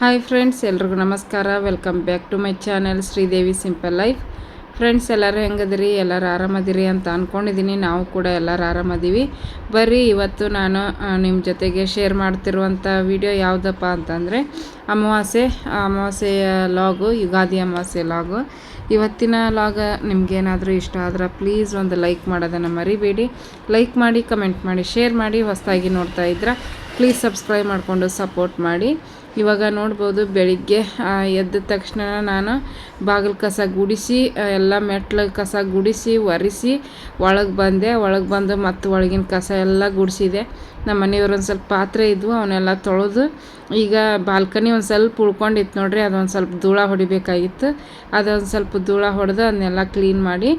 Hi friends ಎಲ್ರಿಗೂ ನಮಸ್ಕಾರ. Welcome back to my channel Sridevi simple life friends ಎಲ್ಲರೂ ಹೆಂಗದಿರಿ? ಎಲ್ಲರೂ ಆರಾಮದಿರಿ ಅಂತ ಅಂದ್ಕೊಂಡಿದ್ದೀನಿ ನಾವು ಕೂಡ ಎಲ್ಲರೂ ಆರಾಮದೀವಿ. ಬರ್ರಿ, ಇವತ್ತು ನಾನು ನಿಮ್ಮ ಜೊತೆಗೆ ಶೇರ್ ಮಾಡ್ತಿರುವಂಥ ವಿಡಿಯೋ ಯಾವುದಪ್ಪ ಅಂತಂದರೆ, ಅಮಾವಾಸ್ಯೆ ಅಮಾವಾಸ್ಯೆಯ ಲಾಗು, ಯುಗಾದಿ ಅಮಾವಾಸ್ಯೆ ಲಾಗು. ಇವತ್ತಿನ ಲಾಗ ನಿಮಗೇನಾದರೂ ಇಷ್ಟ ಆದ್ರೆ ಪ್ಲೀಸ್ ಒಂದು ಲೈಕ್ ಮಾಡೋದನ್ನು ಮರಿಬೇಡಿ. ಲೈಕ್ ಮಾಡಿ ಕಮೆಂಟ್ ಮಾಡಿ ಶೇರ್ ಮಾಡಿ, ಹೊಸದಾಗಿ ನೋಡ್ತಾ ಇದ್ರೆ ಪ್ಲೀಸ್ ಸಬ್ಸ್ಕ್ರೈಬ್ ಮಾಡಿಕೊಂಡು ಸಪೋರ್ಟ್ ಮಾಡಿ. ಇವಾಗ ನೋಡ್ಬೋದು ಬೆಳಿಗ್ಗೆ ಎದ್ದ ತಕ್ಷಣ ನಾನು ಬಾಗಿಲು ಕಸ ಗುಡಿಸಿ ಎಲ್ಲ ಮೆಟ್ಲು ಕಸ ಗುಡಿಸಿ, ಒರೆಸಿ, ಒಳಗೆ ಬಂದೆ. ಒಳಗೆ ಬಂದು ಮತ್ತು ಒಳಗಿನ ಕಸ ಎಲ್ಲ ಗುಡಿಸಿದೆ. ನಮ್ಮ ಮನೆಯವ್ರು ಒಂದು ಸ್ವಲ್ಪ ಪಾತ್ರೆ ಇದ್ವು ಅವನ್ನೆಲ್ಲ ತೊಳೆದು ಈಗ ಬಾಲ್ಕನಿ ಒಂದು ಸ್ವಲ್ಪ ಉಳ್ಕೊಂಡಿತ್ತು ನೋಡ್ರಿ, ಅದೊಂದು ಸ್ವಲ್ಪ ಧೂಳ ಹೊಡಿಬೇಕಾಗಿತ್ತು. ಅದೊಂದು ಸ್ವಲ್ಪ ಧೂಳ ಹೊಡೆದು ಅದನ್ನೆಲ್ಲ ಕ್ಲೀನ್ ಮಾಡಿ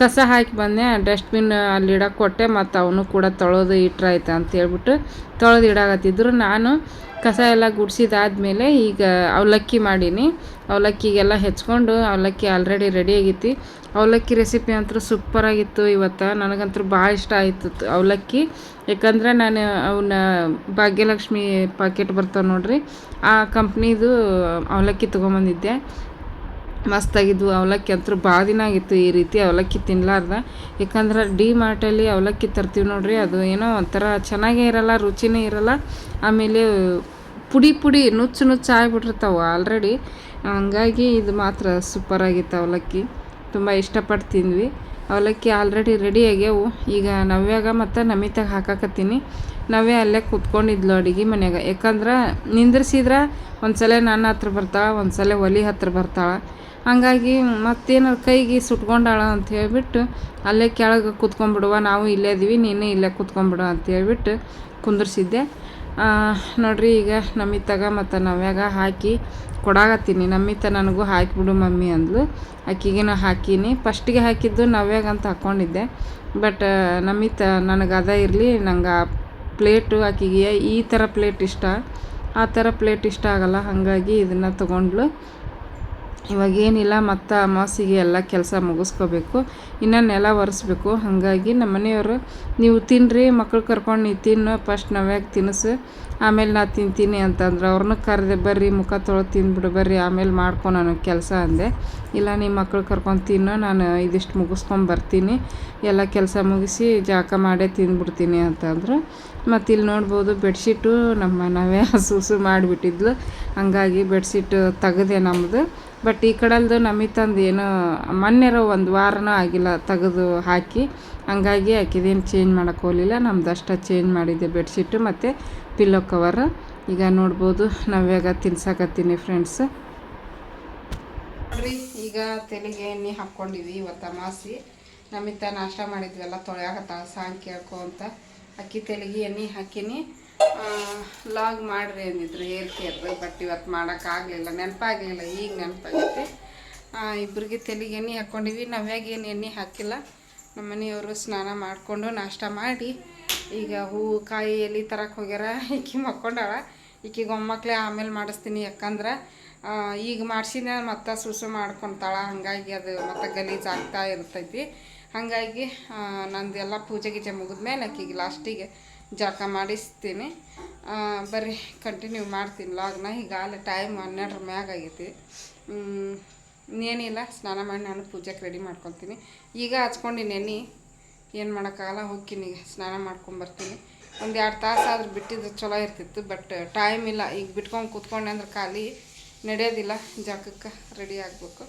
ಕಸ ಹಾಕಿ ಬಂದೆ. ಡಸ್ಟ್ಬಿನ್ ಅಲ್ಲಿ ಇಡಕ್ಕೆ ಕೊಟ್ಟೆ, ಮತ್ತು ಅವನು ಕೂಡ ತೊಳೆದು ಇಟ್ರಾಯ್ತು ಅಂತ ಹೇಳ್ಬಿಟ್ಟು ತೊಳೆದು ಇಡಾಕತ್ತಿದ್ರು. ನಾನು ಕಸ ಎಲ್ಲ ಗುಡಿಸಿದಾದ್ಮೇಲೆ ಈಗ ಅವಲಕ್ಕಿ ಮಾಡೀನಿ. ಅವಲಕ್ಕಿಗೆಲ್ಲ ಹೆಚ್ಕೊಂಡು ಅವಲಕ್ಕಿ ಆಲ್ರೆಡಿ ರೆಡಿ ಆಗೈತಿ. ಅವಲಕ್ಕಿ ರೆಸಿಪಿ ಅಂತೂ ಸೂಪರಾಗಿತ್ತು ಇವತ್ತು. ನನಗಂತೂ ಭಾಳ ಇಷ್ಟ ಆಯಿತು ಅವಲಕ್ಕಿ. ಯಾಕಂದ್ರೆ ನಾನು ಅವನ್ನ ಭಾಗ್ಯಲಕ್ಷ್ಮಿ ಪಾಕೆಟ್ ಬರ್ತಾವೆ ನೋಡ್ರಿ, ಆ ಕಂಪ್ನಿದು ಅವಲಕ್ಕಿ ತೊಗೊಂಬಂದಿದ್ದೆ. ಮಸ್ತಾಗಿದ್ವು ಅವಲಕ್ಕಿ ಅಂತೂ ಭಾಳ ದಿನ ಆಗಿತ್ತು ಈ ರೀತಿ ಅವಲಕ್ಕಿ ತಿನ್ನಲಾರ್ದ ಯಾಕಂದ್ರೆ ಡಿ ಮಾರ್ಟಲ್ಲಿ ಅವಲಕ್ಕಿ ತರ್ತೀವಿ ನೋಡ್ರಿ, ಅದು ಏನೋ ಒಂಥರ ಚೆನ್ನಾಗೇ ಇರಲ್ಲ, ರುಚಿನೇ ಇರಲ್ಲ. ಆಮೇಲೆ ಪುಡಿ ಪುಡಿ ನುಚ್ಚು ನುಚ್ಚು ಆಗಿಬಿಟ್ಟಿರ್ತಾವೆ ಆಲ್ರೆಡಿ ಹಂಗಾಗಿ ಇದು ಮಾತ್ರ ಸೂಪರಾಗಿತ್ತು ಅವಲಕ್ಕಿ. ತುಂಬ ಇಷ್ಟಪಟ್ಟು ತಿಂದ್ವಿ ಅವಲಕ್ಕಿ ಆಲ್ರೆಡಿ ರೆಡಿ ಆಗ್ಯಾವು. ಈಗ ನವ್ಯಾಗ ಮತ್ತು ನಮಿತಾಗ ಹಾಕಾಕತ್ತೀನಿ. ನವ್ಯ ಅಲ್ಲೇ ಕೂತ್ಕೊಂಡಿದ್ಲು ಅಡುಗೆ ಮನ್ಯಾಗ. ಯಾಕಂದ್ರೆ ನಿಂದ್ರಿಸಿದ್ರೆ ಒಂದು ಸಲ ನನ್ನ ಹತ್ರ ಬರ್ತಾಳೆ ಒಂದು ಸಲ ಒಲಿ ಹತ್ರ ಬರ್ತಾಳೆ. ಹಾಗಾಗಿ ಮತ್ತೇನಾರು ಕೈಗೆ ಸುಟ್ಕೊಂಡಾಳ ಅಂತ ಹೇಳಿಬಿಟ್ಟು ಅಲ್ಲೇ ಕೆಳಗೆ ಕೂತ್ಕೊಂಡ್ಬಿಡುವ. ನಾವು ಇಲ್ಲೇ ಇದೀವಿ, ನೀನು ಇಲ್ಲೇ ಕೂತ್ಕೊಂಡ್ಬಿಡು ಅಂತ ಹೇಳ್ಬಿಟ್ಟು ಕುಂದ್ರಿಸಿದ್ದೆ. ನೋಡ್ರಿ ಈಗ ನಮಿತಾಗ ಮತ್ತು ನವ್ಯಾಗ ಹಾಕಿ ಕೊಡಾಕತ್ತೀನಿ. ನಮ್ಮಿತ ನನಗೂ ಹಾಕಿಬಿಡು ಮಮ್ಮಿ ಅಂದ್ಲು. ಆಕಿಗೇನು ಹಾಕೀನಿ. ಫಸ್ಟಿಗೆ ಹಾಕಿದ್ದು ನವ್ಯಾಗ ಅಂತ ಹಾಕ್ಕೊಂಡಿದ್ದೆ ಬಟ್ ನಮಿತ ನನಗೆ ಅದ ಇರಲಿ. ನಂಗೆ ಆ ಪ್ಲೇಟು ಆಕಿಗೆ ಈ ಥರ ಪ್ಲೇಟ್ ಇಷ್ಟ. ಆ ಥರ ಪ್ಲೇಟ್ ಇಷ್ಟ ಆಗಲ್ಲ. ಹಾಗಾಗಿ ಇದನ್ನು ತೊಗೊಂಡ್ಲು ಇವಾಗ ಏನಿಲ್ಲ ಮತ್ತು ಅಮಾವಾಸ್ಯೆಗೆ ಎಲ್ಲ ಕೆಲಸ ಮುಗಿಸ್ಕೋಬೇಕು, ಇನ್ನು ನೆಲ ಒರೆಸ್ಬೇಕು. ಹಾಗಾಗಿ ನಮ್ಮ ಮನೆಯವರು, ನೀವು ತಿನ್ನಿರಿ ಮಕ್ಳು ಕರ್ಕೊಂಡು ನೀವು ತಿನ್ನು, ಫಸ್ಟ್ ನಾವ್ಯಾಕೆ ತಿನ್ನಿಸು ಆಮೇಲೆ ನಾ ತಿಂತೀನಿ ಅಂತಂದ್ರೆ. ಅವ್ರನ್ನ ಕರೆದೆ, ಬರ್ರಿ, ಮುಖ ತೊಳೆದು ತಿಂದ್ಬಿಡು, ಬರ್ರಿ, ಆಮೇಲೆ ಮಾಡ್ಕೊ ನಾನು ಕೆಲಸ ಅಂದೆ. ಇಲ್ಲ ನಿಮ್ಮ ಮಕ್ಳು ಕರ್ಕೊಂಡು ತಿನ್ನು, ನಾನು ಇದಿಷ್ಟು ಮುಗಿಸ್ಕೊಂಡು ಬರ್ತೀನಿ, ಎಲ್ಲ ಕೆಲಸ ಮುಗಿಸಿ ಜಾಕ ಮಾಡೇ ತಿಂದ್ಬಿಡ್ತೀನಿ ಅಂತಂದ್ರು. ಮತ್ತು ಇಲ್ಲಿ ನೋಡ್ಬೋದು, ಬೆಡ್ಶೀಟು ನಮ್ಮ ನಾವೇ ಹಸು ಮಾಡಿಬಿಟ್ಟಿದ್ಲು. ಹಂಗಾಗಿ ಬೆಡ್ಶೀಟ್ ತೆಗೆದೆ ನಮ್ಮದು ಬಟ್ ಈ ಕಡೆಲ್ದು ನಮಗೆ ತಂದು ಏನು ಮೊನ್ನೆರ ಒಂದು ವಾರನೂ ಆಗಿಲ್ಲ, ತೆಗೆದು ಹಾಕಿ. ಹಂಗಾಗಿ ಆಕಿದೇನು ಚೇಂಜ್ ಮಾಡೋಕೆ ಹೋಗಲಿಲ್ಲ. ನಮ್ದು ಅಷ್ಟೇ ಚೇಂಜ್ ಮಾಡಿದ್ದೆ ಬೆಡ್ಶೀಟು ಮತ್ತು ಪಿಲ್ಲೋ ಕವರ್ ಈಗ ನೋಡ್ಬೋದು ನಾವ್ಯಾಗ ತಿನ್ಸಾಕತ್ತೀನಿ ಫ್ರೆಂಡ್ಸ್ ನೋಡ್ರಿ ಈಗ ತೆಲಿಗೆ ಎಣ್ಣೆ ಹಾಕ್ಕೊಂಡಿವಿ ಇವತ್ತು ಅಮಾಸಿ ನಮ್ಮಿತ್ತ ನಾಷ್ಟ ಮಾಡಿದ್ವಲ್ಲ ತೊಳೆಯಾಕತ್ತ ಸಾಂಗ್ ಕೇಳ್ಕೊ ಅಂತ. ಅಕ್ಕಿ ತೆಲಿಗೆ ಎಣ್ಣೆ ಹಾಕಿನಿ. ಲಾಗ್ ಮಾಡ್ರಿ ಅಂದಿದ್ರು ಹೇರ್ ಬಟ್ ಇವತ್ತು ಮಾಡೋಕ್ಕಾಗಲಿಲ್ಲ, ನೆನಪಾಗಲಿಲ್ಲ, ಈಗ ನೆನಪಾಗುತ್ತೆ ಇಬ್ಬರಿಗೆ ತಲೆಗೆ ಎಣ್ಣೆ ಹಾಕ್ಕೊಂಡಿವಿ ನಾವ್ಯಾಗ ಏನು ಎಣ್ಣೆ ಹಾಕಿಲ್ಲ ನಮ್ಮ ಮನೆಯವರು ಸ್ನಾನ ಮಾಡಿಕೊಂಡು ನಾಷ್ಟ ಮಾಡಿ, ಈಗ ಹೂವು ಕಾಯಿ ಎಲೆ ತರಕ್ಕೆ ಹೋಗ್ಯಾರ, ಈಕಿ ಮಕ್ಕೊಂಡಾಳ, ಈಕಿಗೆ ಒಮ್ಮಕ್ಳೇ ಆಮೇಲೆ ಮಾಡಿಸ್ತೀನಿ ಯಾಕಂದ್ರೆ ಈಗ ಮಾಡಿಸಿದ ಮತ್ತೆ ಸುಸು ಮಾಡ್ಕೊತಾಳ, ಹಾಗಾಗಿ ಅದು ಮತ್ತೆ ಗಲೀಜು ಆಗ್ತಾ ಇರ್ತೈತಿ. ಹಾಗಾಗಿ ನಂದೆಲ್ಲ ಪೂಜೆ ಗೀಜೆ ಮುಗಿದ್ಮೇಲೆ ಆಕಿಗೆ ಲಾಸ್ಟಿಗೆ ಜಾಕ ಮಾಡಿಸ್ತೀನಿ. ಬರ್ರಿ ಕಂಟಿನ್ಯೂ ಮಾಡ್ತೀನಿ ಲಾಗ್ನ ಈಗ ಅಲ್ಲಿ ಟೈಮ್ ಹನ್ನೆರಡರ ಮ್ಯಾಗ ಆಗೈತಿ. ಇನ್ನೇನಿಲ್ಲ, ಸ್ನಾನ ಮಾಡಿ ನಾನು ಪೂಜೆಗೆ ರೆಡಿ ಮಾಡ್ಕೊತೀನಿ. ಈಗ ಹಚ್ಕೊಂಡು ಎಣ್ಣೆ ಏನು ಮಾಡೋಕ್ಕಾಗಲ್ಲ, ಹೋಗ್ತೀನಿ ಸ್ನಾನ ಮಾಡ್ಕೊಂಬರ್ತೀನಿ ಒಂದು ಎರಡು ತಾಸು ಆದ್ರೂ ಬಿಟ್ಟಿದ್ರೆ ಚಲೋ ಇರ್ತಿತ್ತು ಬಟ್ ಟೈಮ್ ಇಲ್ಲ. ಈಗ ಬಿಟ್ಕೊಂಡು ಕೂತ್ಕೊಂಡೆ ಅಂದ್ರೆ ಖಾಲಿ. ನಡೆಯೋದಿಲ್ಲ ಜಾಗಕ್ಕೆ ರೆಡಿ ಆಗಬೇಕು.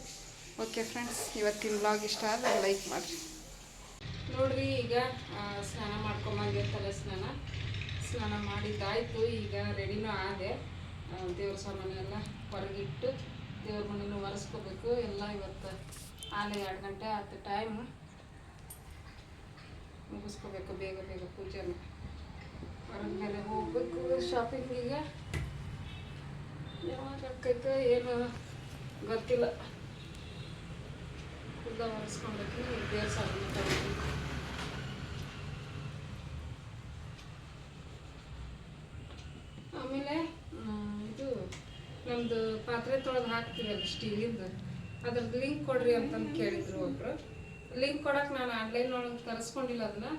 ಓಕೆ ಫ್ರೆಂಡ್ಸ್ ಇವತ್ತಿನ ಬ್ಲಾಗ್ ಇಷ್ಟ ಆದರೆ ಲೈಕ್ ಮಾಡಿರಿ. ನೋಡ್ರಿ, ಈಗ ಸ್ನಾನ ಮಾಡ್ಕೊಂಬಂದೆ ತಲೆ ಸ್ನಾನ. ಸ್ನಾನ ಮಾಡಿದ್ದಾಯಿತು, ಈಗ ರೆಡಿನೂ ಆದೆ. ದೇವ್ರ ಸಾಮಾನೆಲ್ಲ ಹೊರಗಿಟ್ಟು ದೇವ್ರ ಮನೆಯೂ ಒರೆಸ್ಕೋಬೇಕು. ಎಲ್ಲ ಇವತ್ತು ಆಲೆ ಎರಡು ಗಂಟೆ ಹತ್ತು ಟೈಮ್ ಮುಗಿಸ್ಕೋಬೇಕು ಬೇಗ ಬೇಗ ಪೂಜೆನ. ಹೊರಗಡೆ ಹೋಗ್ಬೇಕು ಶಾಪಿಂಗಿಗೆ ಯಾವಾಗ ಆಕೈತೆ ಏನು ಗೊತ್ತಿಲ್ಲ. ಉದ್ದ ಒರೆಸ್ಕೊಬೇಕು, ದೇವ್ರ ಸಾಮಾನು ತಗೋಬೇಕು ಆಮೇಲೆ ಇದು ನಮ್ಮದು ಪಾತ್ರೆ ತೊಳೆದು ಹಾಕ್ತೀವಲ್ಲ ಸ್ಟೀಲಿಂದು. ಅದ್ರದ್ದು ಲಿಂಕ್ ಕೊಡ್ರಿ ಅಂತಂದು ಕೇಳಿದ್ರು ಒಬ್ರು. ಲಿಂಕ್ ಕೊಡಕ್ಕೆ ನಾನು ಆನ್ಲೈನ್ ಒಳಗೆ ತರಿಸ್ಕೊಂಡಿಲ್ಲ ಅದನ್ನ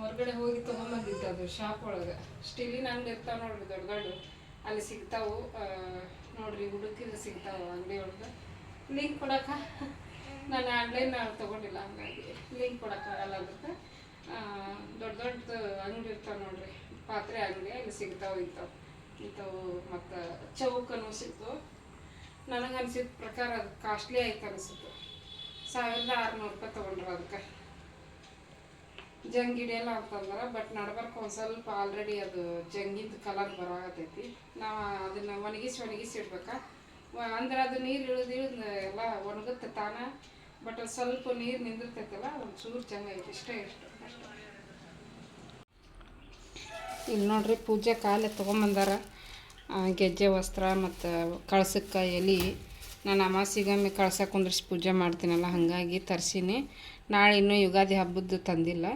ಹೊರಗಡೆ ಹೋಗಿ ತೊಗೊಂಬಂದಿದ್ದೆ ಅದು ಶಾಪ್ ಒಳಗೆ. ಸ್ಟೀಲಿನ ಅಂಗಡಿ ಇರ್ತಾವೆ ನೋಡ್ರಿ ದೊಡ್ಡ ದೊಡ್ಡ. ಅಲ್ಲಿ ಸಿಗ್ತಾವೆ ನೋಡ್ರಿ ಹುಡುಕಿದ್ರೆ ಸಿಗ್ತಾವೆ ಅಂಗಡಿ ಒಳಗೆ. ಲಿಂಕ್ ಕೊಡಕ್ಕ ನಾನು ಆನ್ಲೈನ್ ತೊಗೊಂಡಿಲ್ಲ ಹಂಗಾಗಿ. ಲಿಂಕ್ ಕೊಡೋಕ್ಕಾಗಲ್ಲ ಅದಕ್ಕೆ ದೊಡ್ಡ ದೊಡ್ಡದು ಅಂಗಡಿ ಇರ್ತಾವೆ ನೋಡ್ರಿ. ಪಾತ್ರೆ ಆಗಲಿ ಅಲ್ಲಿ ಸಿಗ್ತಾವ ಇಂಥವು ಇಂಥವು ಮತ್ತು ಚೌಕನು ಸಿಕ್ತು ನನಗೆ ಅನಿಸಿದ ಪ್ರಕಾರ ಅದು ಕಾಸ್ಟ್ಲಿ ಆಯ್ತು ಅನಿಸಿತು ಸಾವಿರದ ಆರುನೂರು ರೂಪಾಯಿ ತೊಗೊಂಡ್ರು ಅದಕ್ಕೆ. ಜಂಗ್ ಹಿಡಿಯಲ್ಲ ಅಂತಂದ್ರೆ ಬಟ್ ನಡ್ಬರ್ಕ ಒಂದು ಸ್ವಲ್ಪ ಆಲ್ರೆಡಿ ಅದು ಜಂಗಿದ ಕಲರ್ ಬರಾಗತೈತಿ ನಾವು ಅದನ್ನು ಒಣಗಿಸಿ ಒಣಗಿಸಿ ಇಡ್ಬೇಕಾ? ಅಂದ್ರೆ ಅದು ನೀರು ಇಳಿದು ಇಳಿದು ಎಲ್ಲ ಒಣಗುತ್ತೆ ತಾನ ಬಟ್ ಅದು ಸ್ವಲ್ಪ ನೀರು ನಿಂದಿರ್ತೈತಲ್ಲ ಒಂದು ಚೂರು ಜಂಗ್ ಐತಿ ಇಷ್ಟೇ ಇಷ್ಟು ಅಷ್ಟೇ ಇಲ್ಲಿ ನೋಡ್ರಿ ಪೂಜೆ ಕಾಲೆ ತೊಗೊಂಬಂದಾರ. ಗೆಜ್ಜೆ, ವಸ್ತ್ರ ಮತ್ತು ಕಳ್ಸಕ್ಕೆ ಎಲೆ. ನಾನು ಅಮಾಸಿಗೊಮ್ಮೆ ಕಳ್ಸ ಕುಂದ್ರಿಸಿ ಪೂಜೆ ಮಾಡ್ತೀನಲ್ಲ, ಹಾಗಾಗಿ ತರಿಸೀನಿ. ನಾಳೆ ಇನ್ನೂ ಯುಗಾದಿ ಹಬ್ಬದ್ದು ತಂದಿಲ್ಲ.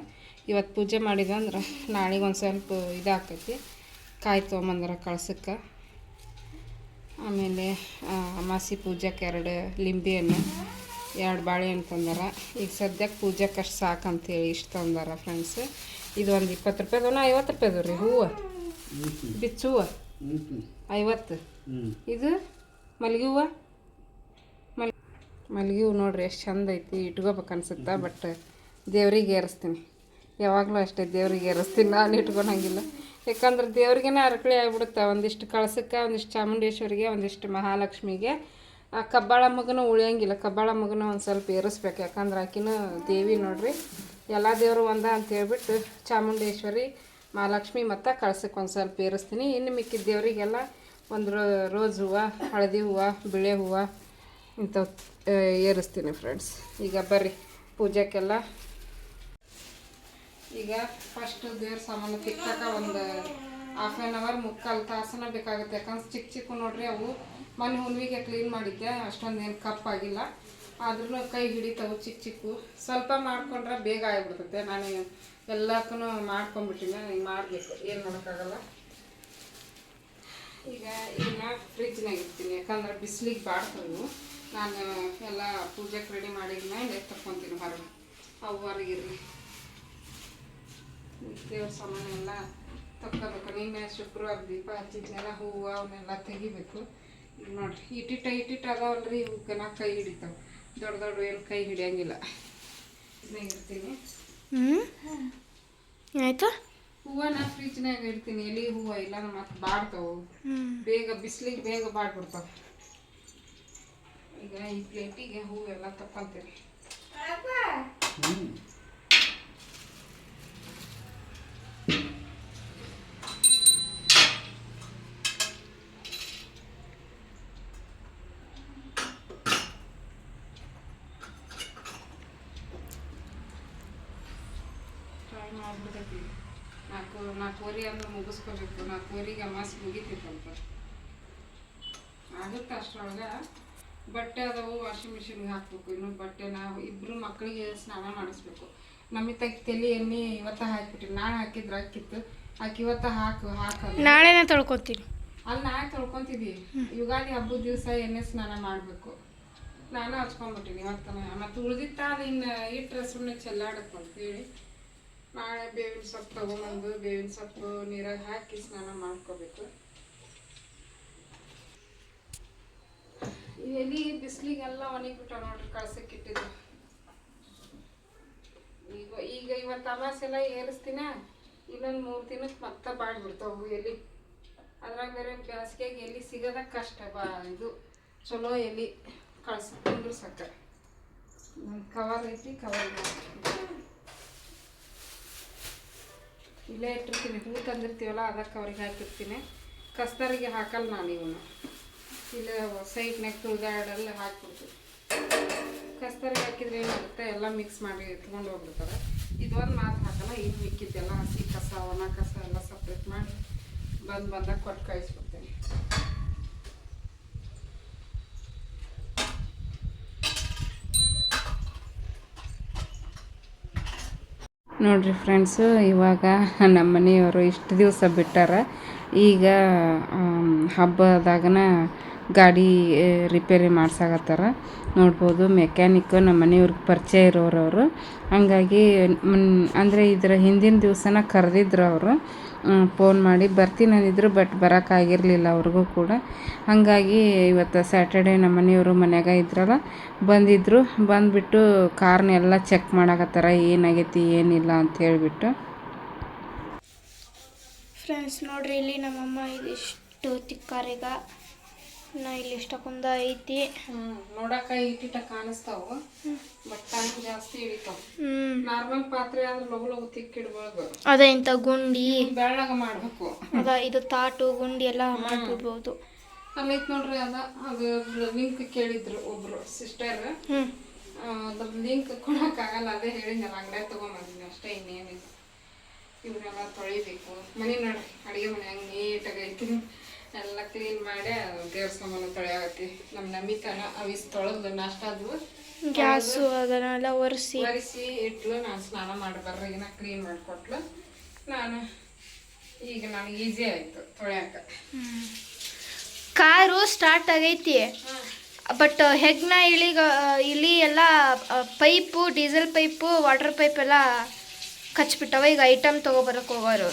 ಇವತ್ತು ಪೂಜೆ ಮಾಡಿದಂದ್ರೆ ನಾಳೆಗೆ ಒಂದು ಸ್ವಲ್ಪ ಇದಾಕೈತಿ. ಕಾಯಿ ತೊಗೊಂಬಂದಾರ ಕಳ್ಸಕ್ಕೆ. ಆಮೇಲೆ ಅಮಾಸಿ ಪೂಜಕ್ಕೆ ಎರಡು ಲಿಂಬೆ ಹಣ್ಣು, ಎರಡು ಬಾಳೆಹಣ್ಣು ತಂದಾರ. ಈಗ ಸದ್ಯಕ್ಕೆ ಪೂಜಕ್ಕೆ ಅಷ್ಟು ಸಾಕಂತೇಳಿ ಇಷ್ಟು ತಂದಾರ ಫ್ರೆಂಡ್ಸ್ ಇದು ಒಂದು ಇಪ್ಪತ್ತು ರೂಪಾಯ್ದವನ ಐವತ್ತು ರೂಪಾಯ್ದು ರೀ ಹೂವು. ಬಿಚ್ಚು ಹೂವು ಐವತ್ತು. ಇದು ಮಲ್ಗೆ ಹೂವು. ಮಲ್ ಮಲ್ಗೆ ಹೂವು ನೋಡ್ರಿ ಎಷ್ಟು ಚಂದ ಐತಿ. ಇಟ್ಕೋಬೇಕು ಅನ್ಸುತ್ತೆ ಬಟ್ ದೇವ್ರಿಗೆ ಏರಿಸ್ತೀನಿ. ಯಾವಾಗಲೂ ಅಷ್ಟೇ ದೇವ್ರಿಗೆ ಏರಿಸ್ತೀನಿ. ನಾನು ಇಟ್ಕೊಳಂಗಿಲ್ಲ. ಯಾಕಂದ್ರೆ ದೇವ್ರಿಗೇನೆ ಅರ್ಕಳಿ ಆಗ್ಬಿಡುತ್ತೆ. ಒಂದಿಷ್ಟು ಕಳಸಕ್ಕೆ, ಒಂದಿಷ್ಟು ಚಾಮುಂಡೇಶ್ವರಿಗೆ, ಒಂದಿಷ್ಟು ಮಹಾಲಕ್ಷ್ಮಿಗೆ. ಆ ಕಬ್ಬಾಳ ಮಗನ ಉಳಿಯಂಗಿಲ್ಲ. ಕಬ್ಬಾಳ ಮಗನ ಒಂದು ಸ್ವಲ್ಪ ಏರಿಸ್ಬೇಕು. ಯಾಕಂದ್ರೆ ಆಕಿನ ದೇವಿ ನೋಡ್ರಿ. ಎಲ್ಲ ದೇವರು ಒಂದ ಅಂತ ಹೇಳ್ಬಿಟ್ಟು ಚಾಮುಂಡೇಶ್ವರಿ, ಮಹಾಲಕ್ಷ್ಮಿ ಮತ್ತು ಕಳ್ಸಕ್ಕೆ ಒಂದು ಸ್ವಲ್ಪ ಏರಿಸ್ತೀನಿ. ಇನ್ನು ಮಿಕ್ಕಿದ ದೇವರಿಗೆಲ್ಲ ಒಂದು ರೋಸ್ ಹೂವು, ಹಳದಿ ಹೂವು, ಬಿಳೆ ಹೂವು ಇಂಥವು ಏರಿಸ್ತೀನಿ ಫ್ರೆಂಡ್ಸ್ ಈಗ ಬರ್ರಿ ಪೂಜೆಗೆಲ್ಲ ಈಗ ಫಸ್ಟ್ ದೇವ್ರ ಸಾಮಾನು ತಿಕ್ಕಾಕ ಒಂದು ಹಾಫ್ ಆನ್ ಅವರ್ ಮುಕ್ಕಾಲು ತಾಸನ ಬೇಕಾಗುತ್ತೆ. ಯಾಕಂದ್ರೆ ಚಿಕ್ಕ ಚಿಕ್ಕ ನೋಡ್ರಿ ಅವು. ಮನೆ ಹುಣ್ವಿಗೆ ಕ್ಲೀನ್ ಮಾಡಿದ್ದೆ ಅಷ್ಟೊಂದು ಏನು ಕಪ್ಪಾಗಿಲ್ಲ. ಆದ್ರೂ ಕೈ ಹಿಡಿತಾವು ಚಿಕ್ಕ ಚಿಕ್ಕು. ಸ್ವಲ್ಪ ಮಾಡ್ಕೊಂಡ್ರೆ ಬೇಗ ಆಗಿಬಿಡ್ತೈತೆ. ನಾನು ಎಲ್ಲಕ್ಕೂ ಮಾಡ್ಕೊಂಬಿಟ್ಟಿನಿ ಈಗ ಮಾಡಬೇಕು. ಏನು ಮಾಡೋಕ್ಕಾಗಲ್ಲ. ಈಗ ಇದನ್ನ ಫ್ರಿಜ್ನಾಗ ಇರ್ತೀನಿ ಯಾಕಂದ್ರೆ ಬಿಸಿಲಿಗೆ ಬಾಡ್ತವು. ನಾನು ಎಲ್ಲ ಪೂಜೆಗೆ ರೆಡಿ ಮಾಡಿದ್ಮೇಲೆ ತಕ್ಕೊತೀನಿ ಹೊರಗೆ. ಅವು ಹೊರಗಿರ್ಲಿ ದೇವ್ರ ಸಾಮಾನು ಎಲ್ಲ ತಕ್ಕೋಬೇಕು ನಿನ್ನೆ ಶುಕ್ರವಾರ ದೀಪ ಹಚ್ಚಿದ್ನೆಲ್ಲ ಹೂವು ಅವನ್ನೆಲ್ಲ ತೆಗಿಬೇಕು. ನೋಡ್ರಿ ಇಟ್ಟಿಟ್ಟ ಇಟ್ಟಿಟ್ಟ ಅದಾವಲ್ರಿ ಇವಕ್ಕೆ ನಾ ಕೈ ಹಿಡಿತಾವ. ದೊಡ್ಡ ದೊಡ್ಡ ಏನು ಕೈ ಹಿಡಿಯಂಗಿಲ್ಲ. ಇದನ್ನ ಇಡ್ತೀನಿ. ಹ್ಞೂ ಹೂವ ನಾ ಫ್ರಿಜ್ನಾಗ ಇಡ್ತೀನಿ ಎಲಿ ಹೂವು ಇಲ್ಲ ಮತ್ತೆ ಬಾಡ್ತಾವು. ಬೇಗ ಬಿಸಿಲಿಗೆ ಬೇಗ ಬಾಡ್ಬಿಡ್ತಾವೆ. ಈಗ ಈ ಪ್ಲೇಟಿಗೆ ಹೂವೆಲ್ಲ ತಕ್ಕೊಂತೀನಿ ಟೈಮ್ ಆಗ್ಬಿಡ್ತೈತಿ ನಾಲ್ಕು ನಾಲ್ಕುವರೆ ಅಂದ್ರೆ ಮುಗಿಸ್ಕೋಬೇಕು. ನಾಲ್ಕುವರೆಗೆ ಅಮಾಸಿ ಮುಗಿತೈತಂತ ಆಗುತ್ತೆ ಅಷ್ಟರೊಳಗೆ ಬಟ್ಟೆ ಅದಾವು ವಾಷಿಂಗ್ ಮಿಷಿನ್ಗೆ ಹಾಕ್ಬೇಕು. ಇನ್ನು ಬಟ್ಟೆ ನಾವು ಇಬ್ಬರು ಮಕ್ಕಳಿಗೆ ಸ್ನಾನ ಮಾಡಿಸ್ಬೇಕು. ನಮ್ಮ ತಕ್ಕ ತಲೆ ಎಣ್ಣೆ ಇವತ್ತ ಹಾಕ್ಬಿಟ್ಟಿ ನಾಳೆ ಹಾಕಿದ್ರೆ ಹಾಕಿತ್ತು. ಹಾಕಿ ಇವತ್ತ ಹಾಕು ಹಾಕ ನಾಳೆನೇ ತೊಳ್ಕೊತೀನಿ. ಅಲ್ಲಿ ನಾಳೆ ತೊಳ್ಕೊತಿದ್ವಿ ಯುಗಾದಿ ಹಬ್ಬದ ದಿವಸ ಎಣ್ಣೆ ಸ್ನಾನ ಮಾಡಬೇಕು. ನಾನು ಹಚ್ಕೊಂಡ್ಬಿಟ್ಟಿನಿ ಇವತ್ತು ಮತ್ತು ಉಳಿದಿತ್ತ ಅದು ಇನ್ನು ಈ ಸುಮ್ಮನೆ ಚೆಲ್ಲಾಡಕ್ಕೆ ಅಂತೇಳಿ ನಾಳೆ ಬೇವಿನ ಸೊಪ್ಪು ತೊಗೊಂಬಂದು ಬೇವಿನ ಸೊಪ್ಪು ನೀರಾಗ ಹಾಕಿ ಸ್ನಾನ ಮಾಡ್ಕೋಬೇಕು. ಎಲೆ ಬಿಸಿಲಿಗೆಲ್ಲ ಒಣಗಿಬಿಟ್ಟ ನೋಡ್ರಿ ಕಳ್ಸಕ್ಕೆ ಇಟ್ಟಿದ್ದು. ಈಗ ಈಗ ಇವತ್ತು ಅಮಾಸೆಲ್ಲ ಏರಿಸ್ತೀನ, ಇನ್ನೊಂದು ಮೂರು ದಿನಕ್ಕೆ ಮತ್ತೆ ಬಾಡ್ಬಿಡ್ತಾವು ಎಲೆ. ಅದ್ರಾಗ ಬೇರೆ ಬೇಸಿಗೆಗೆ ಎಲ್ಲಿ ಸಿಗೋದ ಕಷ್ಟ ಬಾ, ಇದು ಚಲೋ ಎಲ್ಲಿ ಕಳ್ಸ ಕುಂದ್ರಸಕ್ಕ ಕವರ್ ಐತಿ ಕವರ್ ಇಲ್ಲೇ ಇಟ್ಟಿರ್ತೀನಿ. ಹೂ ತಂದಿರ್ತೀವಲ್ಲ, ಅದಕ್ಕೆ ಅವ್ರಿಗೆ ಹಾಕಿರ್ತೀನಿ. ಕಸ್ತರಿಗೆ ಹಾಕಲ್ಲ ನಾನು ಇವನ್ನ ಇಲ್ಲ ಸೈಡ್ನಾಗ ತುಳಿದಾಡಲ್ಲಿ ಹಾಕ್ಬಿಡ್ತೀವಿ ಕಸ್ತರಿಗೆ ಹಾಕಿದ್ರೆ ಏನಾಗುತ್ತೆ? ಎಲ್ಲ ಮಿಕ್ಸ್ ಮಾಡಿ ಎತ್ಕೊಂಡು ಹೋಗ್ಬಿಡ್ತಾರೆ. ಇದೊಂದು ಮಾತು ಹಾಕಲ್ಲ ಇನ್ನು ಮಿಕ್ಕಿದ್ದೆಲ್ಲ ಹಸಿ ಕಸ, ಒಣ ಕಸ ಎಲ್ಲ ಸಪ್ರೇಟ್ ಮಾಡಿ ಬಂದು ಬಂದಾಗ ಕೊಟ್ಟು ಕಳಿಸ್ಬಿಡ್ತೇನೆ. ನೋಡ್ರಿ ಫ್ರೆಂಡ್ಸು ಇವಾಗ ನಮ್ಮ ಮನೆಯವರು ಇಷ್ಟು ದಿವಸ ಬಿಟ್ಟಾರ. ಈಗ ಹಬ್ಬದಾಗನ ಗಾಡಿ ರಿಪೇರಿ ಮಾಡ್ಸಾಕತ್ತಾರ. ನೋಡ್ಬೋದು ಮೆಕ್ಯಾನಿಕ್ ನಮ್ಮ ಮನೆಯವ್ರಿಗೆ ಪರಿಚಯ ಇರೋರು ಅವರು ಹಂಗಾಗಿ ಅಂದರೆ ಇದರ ಹಿಂದಿನ ದಿವಸನ ಕರೆದಿದ್ರು ಅವರು. ಫೋನ್ ಮಾಡಿ. ಬರ್ತೀನಿ ಅಂದಿದ್ರು ಬಟ್ ಬರೋಕ್ಕಾಗಿರಲಿಲ್ಲ ಅವ್ರಿಗೂ ಕೂಡ. ಹಾಗಾಗಿ ಇವತ್ತು ಸ್ಯಾಟರ್ಡೇ ನಮ್ಮ ಮನೆಯವರು ಮನ್ಯಾಗ ಇದ್ರಲ್ಲ ಬಂದಿದ್ದರು ಬಂದುಬಿಟ್ಟು ಕಾರ್ನೆಲ್ಲ ಚೆಕ್ ಮಾಡಾಕತ್ತಾರ, ಏನಾಗೈತಿ, ಏನಿಲ್ಲ ಅಂತ ಹೇಳಿಬಿಟ್ಟು. ಫ್ರೆಂಡ್ಸ್ ನೋಡ್ರಿ, ಇಲ್ಲಿ ನಮ್ಮಮ್ಮ ಇದಿಷ್ಟು ತಿಕ್ಕಾರೀಗ. ನಾ ಇಲ್ಲಿ ಇಷ್ಟಕ್ಕೊಂದ ಐತಿ. ನೋಡಾಕ ಇಟ್ಟಿಟ್ಟ ಕಾಣಿಸ್ತಾವ. ಬಟ್ ಟೈಮ್ ಜಾಸ್ತಿ ಹಿಡಿತಾವ. ನಾರ್ಮಲ್ ಪಾತ್ರೆ ಆದ್ರೆ ಲಗು ಲಗು ತಿಕ್ಕಿಡ್ಬೋದು ಅದ ಇಂಥ ಗುಂಡಿ. ಬೆಳ್ಳಗ ಮಾಡ್ಬೇಕು. ಅದ ಇದು ತಾಟು ಗುಂಡಿ ಎಲ್ಲ ಮಾಡ್ಬಿಡ್ಬೋದು. ಅಲ್ಲೈತ್ ನೋಡ್ರಿ ಅದ. ಅದು ಲಿಂಕ್ ಕೇಳಿದ್ರು ಒಬ್ರು ಸಿಸ್ಟರ್ ಅದ್ರ ಲಿಂಕ್ ಕೊಡಕ್ಕಾಗಲ್ಲ ಅದೇ ಹೇಳಿದ್ನಲ್ಲ ಅಂಗಡಿಯಾಗ ತಗೊಂಬಂದಿನಿ ಅಷ್ಟೇ ಇನ್ನೇನಿಲ್ಲ. ಇವನ್ನೆಲ್ಲ ತೊಳಿಬೇಕು. ಮನೆ ನೋಡ್ರಿ ಅಡಿಗೆ ಮನೆ ಹಂಗೆ ನೀಟಾಗಿ ಐತಿ. ಎಲ್ಲ ಕ್ಲೀನ್ ಮಾಡಿ ದೇವ್ರ ಸಾಮಾನು ತೊಳೆಯಾಗತ್ತಿ ನಮ್ಮ ನಮಿತನ ಅವಿಸ್ ತೊಳೆದು ನಾಷ್ಟ ಆದ್ವು. ಗ್ಯಾಸು ಅದನ್ನೆಲ್ಲ ಒರೆಸಿ. ಒರೆಸಿ ಇಟ್ಲು ನಾನು ಸ್ನಾನ ಮಾಡಿ ಬರ್ರಿಗಿನ ಕ್ಲೀನ್ ಮಾಡಿಕೊಟ್ಲು. ನಾನು ಈಗ ನನಗೆ ಈಸಿ ಆಯಿತು ತೊಳೆಯಾಕ. ಕಾರು ಸ್ಟಾರ್ಟ್ ಆಗೈತಿ. ಬಟ್ ಹೆಗ್ನ ಇಳಿಗ ಇಲ್ಲಿ ಎಲ್ಲ pipe diesel pipe water pipe ಎಲ್ಲ ಕಚ್ಬಿಟ್ಟವ. ಈಗ ಐಟಮ್ ತೊಗೊಬರಕ್ಕೆ ಹೋಗೋರು.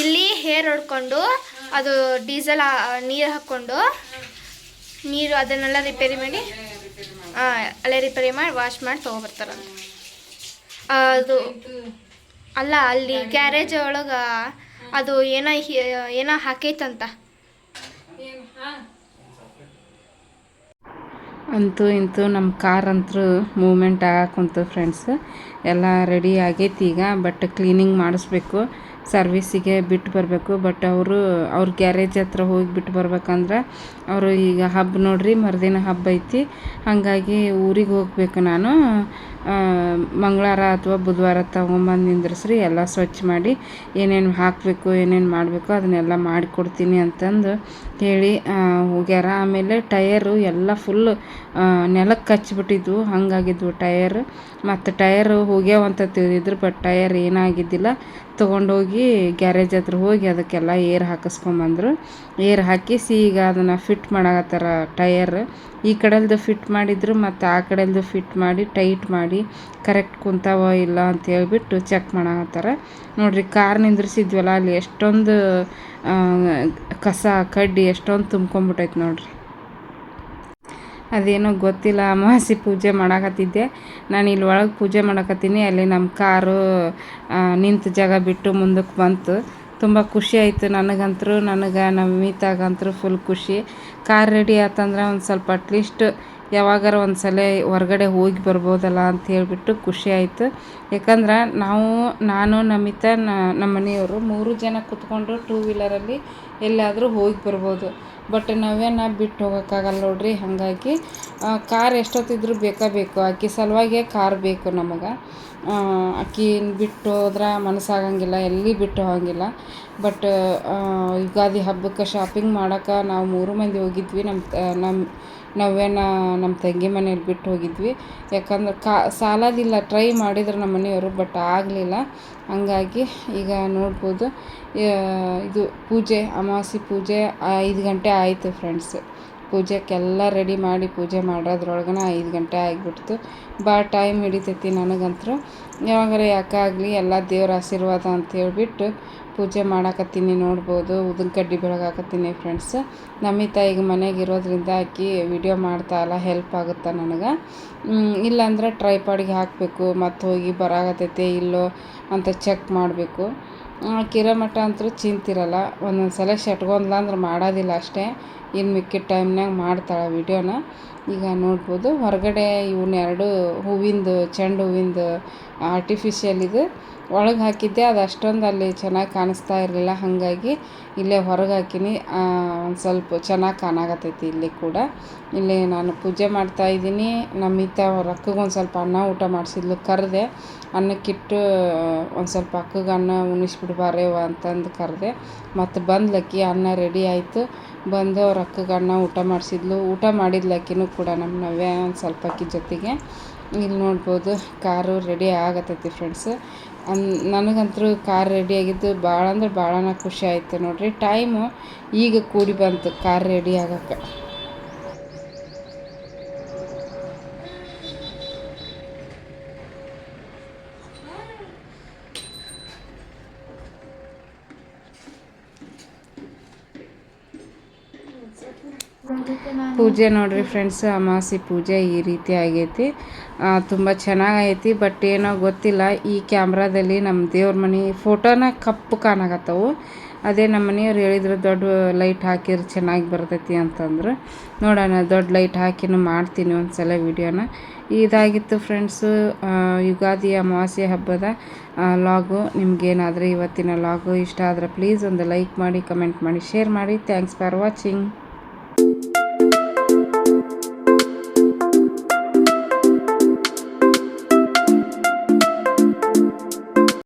ಇಲ್ಲೇ ಹೇರ್ ಹೊಡ್ಕೊಂಡು ಅದು ಡೀಸೆಲ್ ನೀರು ಹಾಕ್ಕೊಂಡು ನೀರು ಅದನ್ನೆಲ್ಲ ರಿಪೇರಿ ಮಾಡಿ ಅಲ್ಲೇ ರಿಪೇರಿ ಮಾಡಿ ವಾಶ್ ಮಾಡಿ ತೊಗೊಬರ್ತಾರ. ಅದು ಅಲ್ಲ, ಅಲ್ಲಿ ಗ್ಯಾರೇಜ್ ಒಳಗೆ ಅದು ಏನೋ ಏನೋ ಹಾಕೈತಂತ. ಅಂತೂ ಇಂತೂ ನಮ್ಮ ಕಾರ್ ಅಂತೂ ಮೂಮೆಂಟ್ ಕುಂತು ಫ್ರೆಂಡ್ಸ್ ಎಲ್ಲ ರೆಡಿ ಆಗೈತಿ ಈಗ ಬಟ್ ಕ್ಲೀನಿಂಗ್ ಮಾಡಿಸ್ಬೇಕು. ಸರ್ವಿಸಿಗೆ ಬಿಟ್ಟು ಬರಬೇಕು. ಬಟ್ ಅವರು, ಅವ್ರ ಗ್ಯಾರೇಜ್ ಹತ್ರ ಹೋಗಿ ಬಿಟ್ಟು ಬರ್ಬೇಕಂದ್ರೆ ಅವರು ಈಗ ಹಬ್ಬ ನೋಡ್ರಿ, ಮರುದಿನ ಹಬ್ಬ ಐತಿ. ಹಾಗಾಗಿ ಊರಿಗೆ ಹೋಗಬೇಕು ನಾನು. ಮಂಗಳವಾರ ಅಥವಾ ಬುಧವಾರ ತಗೊಂಬಂದು ನಿಂದ್ರಿಸ್ರಿ, ಎಲ್ಲ ಸ್ವಚ್ಛ ಮಾಡಿ, ಏನೇನು ಹಾಕಬೇಕು, ಏನೇನು ಮಾಡಬೇಕು ಅದನ್ನೆಲ್ಲ ಮಾಡಿಕೊಡ್ತೀನಿ ಅಂತಂದು ಹೇಳಿ ಹೋಗ್ಯಾರ. ಆಮೇಲೆ ಟಯರು ಎಲ್ಲ ಫುಲ್ ನೆಲಕ್ಕೆ ಹಚ್ಚಿಬಿಟ್ಟಿದ್ವು ಹಂಗಾಗಿದ್ವು ಟಯರ್ ಮತ್ತು ಟಯರ್ ಹೋಗ್ಯಾವಂತ ತಿಳಿದಿದ್ರು ಬಟ್ ಟಯರ್ ಏನಾಗಿದ್ದಿಲ್ಲ. ತೊಗೊಂಡೋಗಿ ಗ್ಯಾರೇಜ್ ಹತ್ರ ಹೋಗಿ ಅದಕ್ಕೆಲ್ಲ ಏರ್ ಹಾಕಿಸ್ಕೊಂಬಂದ್ರು. ಏರ್ ಹಾಕಿಸಿ ಈಗ ಅದನ್ನು ಫಿಟ್ ಮಾಡಾಕತ್ತಾರ ಟಯರ್ ಈ ಕಡೆಲ್ದು ಫಿಟ್ ಮಾಡಿದ್ರು ಮತ್ತು ಆ ಕಡೆಲ್ದು ಫಿಟ್ ಮಾಡಿ, ಟೈಟ್ ಮಾಡಿ, ಕರೆಕ್ಟ್ ಕುಂತಾವ ಇಲ್ಲ ಅಂತ ಹೇಳ್ಬಿಟ್ಟು ಚೆಕ್ ಮಾಡಾಕತ್ತಾರ. ನೋಡಿರಿ ಕಾರ್ ನಿಂದ್ರಿಸಿದ್ವಲ್ಲ ಅಲ್ಲಿ ಎಷ್ಟೊಂದು ಕಸ, ಕಡ್ಡಿ ಎಷ್ಟೊಂದು ತುಂಬ್ಕೊಂಬಿಟ್ಟೈತೆ ನೋಡ್ರಿ. ಅದೇನೋ ಗೊತ್ತಿಲ್ಲ, ಅಮಾವಾಸ್ಯೆ ಪೂಜೆ ಮಾಡಾಕತ್ತಿದ್ದೆ. ನಾನು ಇಲ್ಲಿ ಒಳಗೆ ಪೂಜೆ ಮಾಡಾಕತ್ತೀನಿ, ಅಲ್ಲಿ ನಮ್ಮ ಕಾರು ನಿಂತ ಜಾಗ ಬಿಟ್ಟು ಮುಂದಕ್ಕೆ ಬಂತು. ತುಂಬ ಖುಷಿ ಆಯಿತು ನನಗಂತರೂ, ನನಗೆ ನಮ್ಮ ಮೀತಾಗಂತರೂ ಫುಲ್ ಖುಷಿ. ಕಾರ್ ರೆಡಿ ಆತಂದ್ರೆ ಒಂದು ಸ್ವಲ್ಪ ಅಟ್ಲೀಸ್ಟ್ ಯಾವಾಗಾರ ಒಂದು ಸಲ ಹೊರಗಡೆ ಹೋಗಿ ಬರ್ಬೋದಲ್ಲ ಅಂತ ಹೇಳಿಬಿಟ್ಟು ಖುಷಿ ಆಯಿತು. ಯಾಕಂದ್ರೆ ನಾವು, ನಾನು, ನಮಿತ ನಮ್ಮ ಮನೆಯವರು ಮೂರು ಜನ ಕುತ್ಕೊಂಡು ಟೂ ವೀಲರಲ್ಲಿ ಎಲ್ಲಾದರೂ ಹೋಗಿ ಬರ್ಬೋದು. ಬಟ್ ನಾವೇನು ಬಿಟ್ಟು ಹೋಗೋಕ್ಕಾಗಲ್ಲ ನೋಡ್ರಿ, ಹಾಗಾಗಿ ಕಾರ್ ಎಷ್ಟೊತ್ತಿದ್ರೂ ಬೇಕಾ ಬೇಕು ಆಕೆ ಸಲುವಾಗೇ ಕಾರ್ ಬೇಕು ನಮಗೆ. ಆಕಿನ ಬಿಟ್ಟು ಹೋದ್ರೆ ಮನಸ್ಸಾಗಂಗಿಲ್ಲ, ಎಲ್ಲಿ ಬಿಟ್ಟು ಹೋಗಂಗಿಲ್ಲ. ಬಟ್ ಯುಗಾದಿ ಹಬ್ಬಕ್ಕೆ ಶಾಪಿಂಗ್ ಮಾಡೋಕ್ಕೆ ನಾವು ಮೂರು ಮಂದಿ ಹೋಗಿದ್ವಿ. ನಮ್ಮ ನಮ್ಮ ನಾವೇನ ನಮ್ಮ ತಂಗಿ ಮನೇಲಿ ಬಿಟ್ಟು ಹೋಗಿದ್ವಿ. ಯಾಕಂದ್ರೆ ಕಾ, ಸಾಲದಿಲ್ಲ ಟ್ರೈ ಮಾಡಿದ್ರು ನಮ್ಮ ಮನೆಯವರು ಬಟ್ ಆಗಲಿಲ್ಲ. ಹಂಗಾಗಿ ಈಗ ನೋಡ್ಬೋದು ಇದು ಪೂಜೆ, ಅಮಾವಾಸ್ಯೆ ಪೂಜೆ, ಐದು ಗಂಟೆ ಆಯಿತು ಫ್ರೆಂಡ್ಸ್ ಪೂಜೆಗೆಲ್ಲ ರೆಡಿ ಮಾಡಿ ಪೂಜೆ ಮಾಡೋದ್ರೊಳಗನ ಐದು ಗಂಟೆ ಆಗಿಬಿಡ್ತು. ಭಾಳ ಟೈಮ್ ಹಿಡಿತೈತಿ ನನಗಂತೂ ಯಾವಾಗಾರ ಆಗಲಿ, ಎಲ್ಲ ದೇವ್ರ ಆಶೀರ್ವಾದ ಅಂತ ಹೇಳಿಬಿಟ್ಟು ಪೂಜೆ ಮಾಡಾಕತ್ತೀನಿ ನೋಡ್ಬೋದು. ಉದನ್ ಕಡ್ಡಿ ಬೆಳಗಾಕತ್ತೀನಿ ಫ್ರೆಂಡ್ಸ್ ನಮ್ಮ ಈಗ ಮನೆಗೆ ಇರೋದ್ರಿಂದ ಆಕಿ ವಿಡಿಯೋ ಮಾಡ್ತಾ ಇಲ್ಲ ಹೆಲ್ಪ್ ಆಗುತ್ತೆ ನನಗೆ. ಇಲ್ಲಾಂದ್ರೆ ಟ್ರೈಪಾಡಿಗೆ ಹಾಕಬೇಕು, ಮತ್ತು ಹೋಗಿ ಬರಾಗತ್ತೈತೆ ಇಲ್ಲೋ ಅಂತ ಚೆಕ್ ಮಾಡಬೇಕು. ಕಿರೋ ಮಟ್ಟ ಅಂತೂ ಚಿಂತಿರಲ್ಲ. ಒಂದೊಂದು ಸಲ ಶೆಟ್ಗೊಂದ್ಲ ಅಂದ್ರೆ ಮಾಡೋದಿಲ್ಲ ಅಷ್ಟೇ. ಇನ್ನು ಮಿಕ್ಕಿದ ಟೈಮ್ನಾಗ ಮಾಡ್ತಾಳೆ ವಿಡಿಯೋನ. ಈಗ ನೋಡ್ಬೋದು, ಹೊರಗಡೆ ಇವನ್ನೆರಡು ಹೂವಿಂದು, ಚೆಂಡು ಹೂವಿಂದು ಆರ್ಟಿಫಿಷಿಯಲ್ ಇದು ಒಳಗೆ ಹಾಕಿದ್ದೆ, ಅದು ಅಷ್ಟೊಂದು ಅಲ್ಲಿ ಚೆನ್ನಾಗಿ ಕಾಣಿಸ್ತಾ ಇರಲಿಲ್ಲ. ಹಾಗಾಗಿ ಇಲ್ಲೇ ಹೊರಗೆ ಹಾಕಿನಿ. ಒಂದು ಸ್ವಲ್ಪ ಚೆನ್ನಾಗಿ ಕಾಣಾಕತ್ತೈತಿ ಇಲ್ಲಿ ಕೂಡ. ಇಲ್ಲಿ ನಾನು ಪೂಜೆ ಮಾಡ್ತಾ ಇದ್ದೀನಿ. ನಮ್ಮಿತ ಅವ್ರ ಅಕ್ಕಗೆ ಒಂದು ಸ್ವಲ್ಪ ಅನ್ನ ಊಟ ಮಾಡಿಸಿದ್ಲು. ಕರೆದೆ. ಅನ್ನಕ್ಕಿಟ್ಟು, ಒಂದು ಸ್ವಲ್ಪ ಅಕ್ಕಗೆ ಅನ್ನ ಉಣಿಸ್ಬಿಡ್ಬಾರೇವ ಅಂತಂದು ಕರೆದೆ. ಮತ್ತು ಬಂದ್ಲಕ್ಕಿ ಅನ್ನ ರೆಡಿ ಆಯಿತು. ಬಂದು ಅವ್ರ ಅಕ್ಕಗೆ ಅನ್ನ ಊಟ ಮಾಡಿಸಿದ್ಲು. ಊಟ ಮಾಡಿದ್ಲಕ್ಕಿನೂ ಕೂಡ ನಮ್ಮ ನವ್ಯ ಒಂದು ಸ್ವಲ್ಪ ಅಕ್ಕಿ ಜೊತೆಗೆ. ಇಲ್ಲಿ ನೋಡ್ಬೋದು, ಕಾರು ರೆಡಿ ಆಗತ್ತೈತಿ ಫ್ರೆಂಡ್ಸ್. ಅನ್ ನನಗಂತೂ ಕಾರ್ ರೆಡಿ ಆಗಿದ್ದು ಭಾಳ ಅಂದ್ರೆ ಭಾಳನೇ ಖುಷಿ ಆಯಿತು ನೋಡಿರಿ. ಟೈಮು ಈಗ ಕೂಡಿ ಬಂತು ಕಾರ್ ರೆಡಿ ಆಗಕ್ಕೆ. ಪೂಜೆ ನೋಡ್ರಿ ಫ್ರೆಂಡ್ಸ್ ಅಮಾವಾಸ್ಯೆ ಪೂಜೆ ಈ ರೀತಿ ಆಗೈತಿ. ತುಂಬ ಚೆನ್ನಾಗೈತಿ ಬಟ್ ಏನೋ ಗೊತ್ತಿಲ್ಲ, ಈ ಕ್ಯಾಮ್ರಾದಲ್ಲಿ ನಮ್ಮ ದೇವ್ರ ಮನೆ ಫೋಟೋನ ಕಪ್ಪು ಕಾಣಕತ್ತವು. ಅದೇ ನಮ್ಮ ಮನೆಯವ್ರು ಹೇಳಿದ್ರು, ದೊಡ್ಡ ಲೈಟ್ ಹಾಕಿದ್ರೆ ಚೆನ್ನಾಗಿ ಬರ್ತೈತಿ ಅಂತಂದ್ರು. ನೋಡೋಣ, ದೊಡ್ಡ ಲೈಟ್ ಹಾಕಿನೂ ಮಾಡ್ತೀನಿ ಒಂದು ಸಲ ವಿಡಿಯೋನ. ಇದಾಗಿತ್ತು ಫ್ರೆಂಡ್ಸು ಯುಗಾದಿ ಅಮಾವಾಸ್ಯೆ ಹಬ್ಬದ ಲಾಗು ನಿಮಗೇನಾದರೂ ಇವತ್ತಿನ ಲಾಗು ಇಷ್ಟ ಆದರೆ ಪ್ಲೀಸ್ ಒಂದು ಲೈಕ್ ಮಾಡಿ ಕಮೆಂಟ್ ಮಾಡಿ ಶೇರ್ ಮಾಡಿ. Thanks for watching